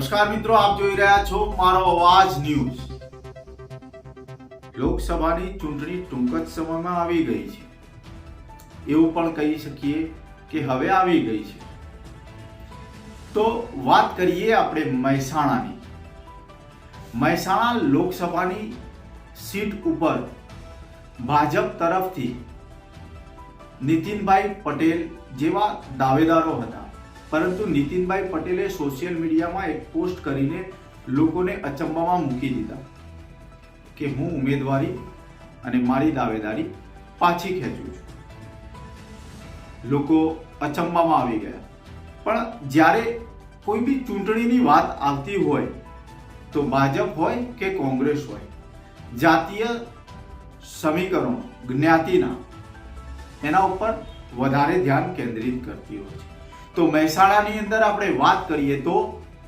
નમસ્કાર મિત્રો, આપ જોઈ રહ્યા છો મારો અવાજ ન્યૂઝ. લોકસભાની ચૂંટણી ટૂંક જ સમયમાં આવી ગઈ છે. એવું પણ કહી શકીએ કે હવે આવી ગઈ છે. તો વાત કરીએ આપણે મહેસાણાની. મહેસાણા લોકસભાની સીટ ઉપર ભાજપ તરફથી નીતિનભાઈ પટેલ જેવા દાવેદારો હતા. પરંતુ નીતિનભાઈ પટેલે સોશિયલ મીડિયામાં એક પોસ્ટ કરીને લોકોને અચંબામાં મૂકી દીધા કે હું ઉમેદવારી અને મારી દાવેદારી પાછી ખેંચું છું. લોકો અચંબામાં આવી ગયા. પણ જ્યારે કોઈ બી ચૂંટણીની વાત આવતી હોય તો ભાજપ હોય કે કોંગ્રેસ હોય, જાતીય સમીકરણો જ્ઞાતિના એના ઉપર વધારે ધ્યાન કેન્દ્રિત કરતી હોય છે. તો મહેસાણાની અંદર આપણે વાત કરીએ તો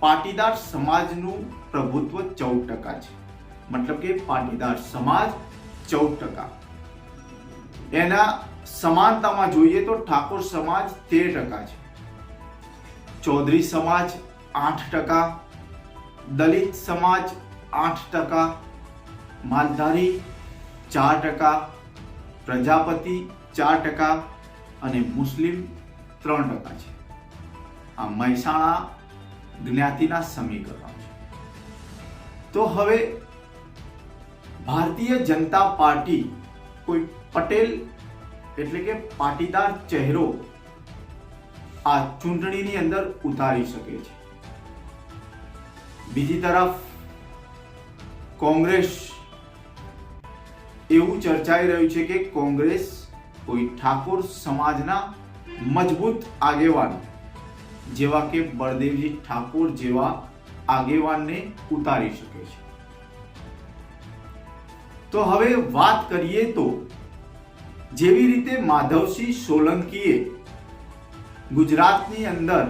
પાટીદાર સમાજનું પ્રભુત્વ ચૌદ ટકા છે. મતલબ કે પાટીદાર સમાજ ચૌદ ટકા. એના સમાનતામાં જોઈએ તો ઠાકોર સમાજ તેર ટકા છે. ચૌધરી સમાજ આઠ ટકા. દલિત સમાજ આઠ ટકા. માલધારી ચાર ટકા. પ્રજાપતિ ચાર ટકા. અને મુસ્લિમ ત્રણ ટકા છે. મહેસાણા જ્ઞાતિના સમીકરણ તો હવે ભારતીય જનતા પાર્ટી કોઈ પટેલ એટલે કે પાટીદાર ચહેરો આ ચૂંટણીની અંદર ઉતારી શકે છે. બીજી તરફ કોંગ્રેસ એવું ચર્ચાઈ રહ્યું છે કે કોંગ્રેસ કોઈ ઠાકોર સમાજના મજબૂત આગેવાન જેવા કે બળદેવજી ઠાકોર જેવા આગેવાનને ઉતારી શકે છે. તો હવે વાત કરીએ તો જેવી રીતે માધવસિંહ સોલંકીએ ગુજરાતની અંદર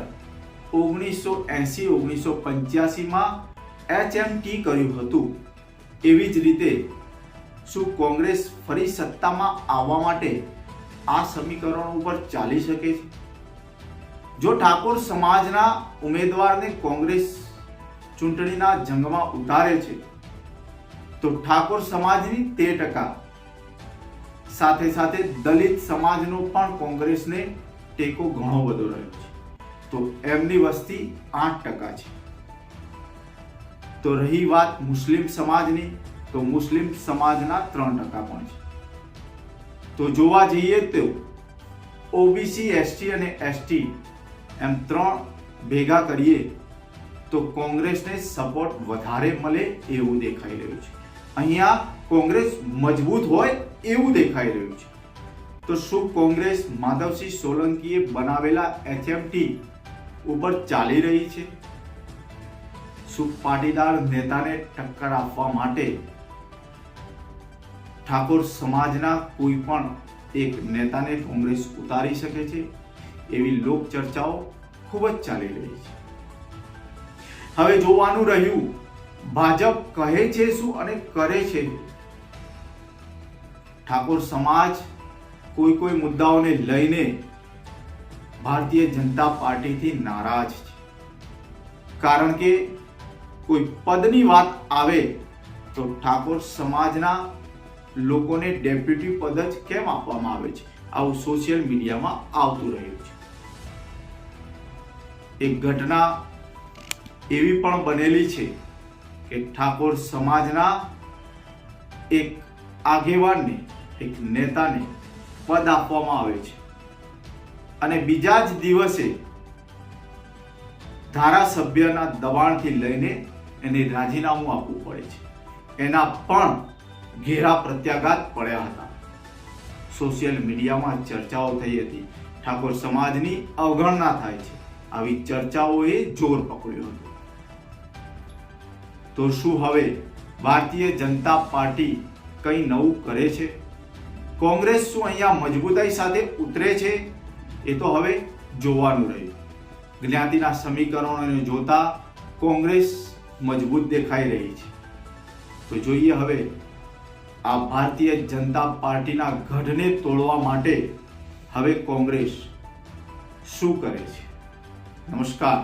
ઓગણીસો એસી, ઓગણીસો પંચ્યાસીમાં એચએમટી કર્યું હતું. એવી જ રીતે શું કોંગ્રેસ ફરી સત્તામાં આવવા માટે આ સમીકરણો ઉપર ચાલી શકે છે? જો ઠાકોર સમાજના ઉમેદવારને કોંગ્રેસ ચૂંટણીના જંગમાં ઉતારે છે, તો ઠાકોર સમાજની તેર ટકા સાથે સાથે દલિત સમાજનો પણ કોંગ્રેસને ટેકો ઘણો બધો રહ્યો છે. તો એમની વસ્તી આઠ ટકા છે. તો રહી વાત મુસ્લિમ સમાજની, તો મુસ્લિમ સમાજના ત્રણ ટકા પણ છે. તો જોવા જઈએ તો ઓબીસી, એસટી અને એસટી એમ ત્રણ ભેગા કરીએ, તો કોંગ્રેસને સપોર્ટ વધારે મળે એવું દેખાઈ રહ્યું છે. અહીંયા કોંગ્રેસ મજબૂત હોય એવું દેખાઈ રહ્યું છે. તો શું કોંગ્રેસ માધવસિંહ સોલંકીએ બનાવેલા એચએમટી ઉપર ચાલી રહી છે? શું પાટીદાર નેતાને ટક્કર આપવા માટે ઠાકોર સમાજના કોઈ પણ એક નેતાને કોંગ્રેસ ઉતારી શકે છે? એવી લોક ચર્ચાઓ ખૂબ જ ચાલી રહી છે. હવે જોવાનું રહ્યું, ભાજપ કહે છે શું અને કરે છે? ઠાકોર સમાજ કોઈ કોઈ મુદ્દાઓને લઈને ભારતીય જનતા પાર્ટીથી નારાજ છે. કારણ કે કોઈ પદની વાત આવે તો ઠાકોર સમાજના લોકોને ડેપ્યુટી પદ જ કેમ આપવામાં આવે છે? આવું સોશિયલ મીડિયામાં આવતું રહ્યું છે. એક ઘટના એવી પણ બનેલી છે કે ઠાકોર સમાજના એક આગેવાનને, એક નેતાને પદ આપવામાં આવે છે. અને બીજા જ દિવસે ધારાસભ્યના દબાણથી લઈને એને રાજીનામું આપવું પડે છે. એના પણ ઘેરા પ્રત્યાઘાત પડ્યા હતા. સોશિયલ મીડિયામાં ચર્ચાઓ થઈ હતી. ઠાકોર સમાજની અવગણના થાય છે. આવી ચર્ચાઓએ જોર પકડ્યું હતું. તો શું હવે ભારતીય જનતા પાર્ટી કંઈ નવું કરે છે? કોંગ્રેસ શું અહીંયા મજબૂતાઈ સાથે ઉતરે છે? એ તો હવે જોવાનું રહ્યું. જ્ઞાતિના સમીકરણોને જોતા કોંગ્રેસ મજબૂત દેખાઈ રહી છે. તો જોઈએ હવે આ ભારતીય જનતા પાર્ટીના ગઢને તોડવા માટે હવે કોંગ્રેસ શું કરે છે? નમસ્કાર.